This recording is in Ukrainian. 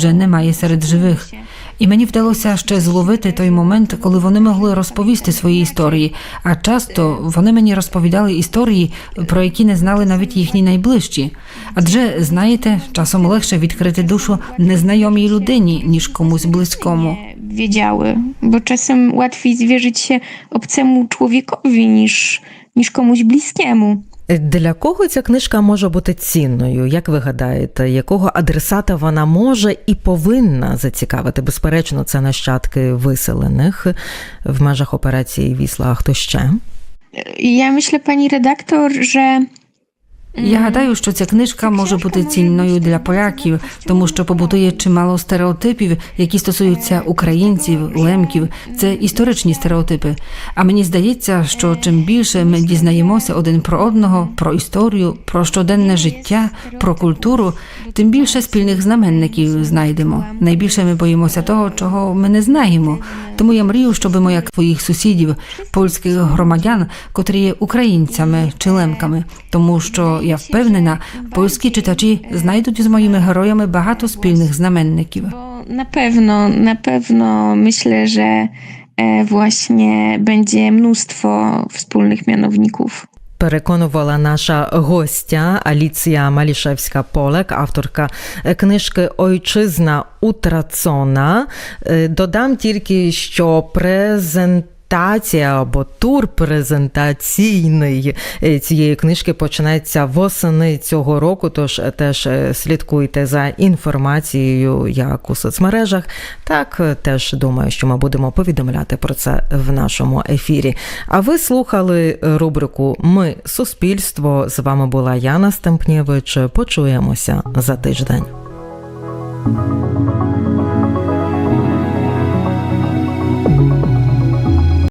вже немає серед живих. І мені вдалося ще зловити той момент, коли вони могли розповісти свої історії. А часто вони мені розповідали історії, про які не знали навіть їхні найближчі. Адже знаєте, часом легше відкрити душу незнайомій людині, ніж комусь близькому. wiedziały, bo czasem łatwiej zwierzyć się obcemu człowiekowi niż, niż комусь близькому. Для кого ця книжка може бути цінною? Як ви гадаєте, якого адресата вона може і повинна зацікавити? Безперечно, це нащадки виселених в межах операції Вісла. А хто ще? Я myślę, pani redaktor, że Я гадаю, що ця книжка може бути цінною для поляків, тому що побутує чимало стереотипів, які стосуються українців, лемків. Це історичні стереотипи. А мені здається, що чим більше ми дізнаємося один про одного, про історію, про щоденне життя, про культуру, тим більше спільних знаменників знайдемо. Найбільше ми боїмося того, чого ми не знаємо. Тому я мрію, щоб моя твоїх сусідів, польських громадян, котрі є українцями чи лемками, тому що я впевнена, польські читачі знайдуть з моїми героями багато спільних знаменників. Напевно, напевно, що власне myślę, że e, właśnie będzie mnóstwo wspólnych mianowników. Переконувала наша гостя Аліція Малішевська Полек, авторка книжки Ойчизна утрацона. Е, Додам тільки, що презентація або тур презентаційний е, цієї книжки почнеться восени цього року. Тож теж е, слідкуйте за інформацією як у соцмережах, так е, теж думаю, що ми будемо повідомляти про це в нашому ефірі. А ви слухали рубрику Ми суспільство. З вами була Яна Стемпнєвич. Почуємося за тиждень.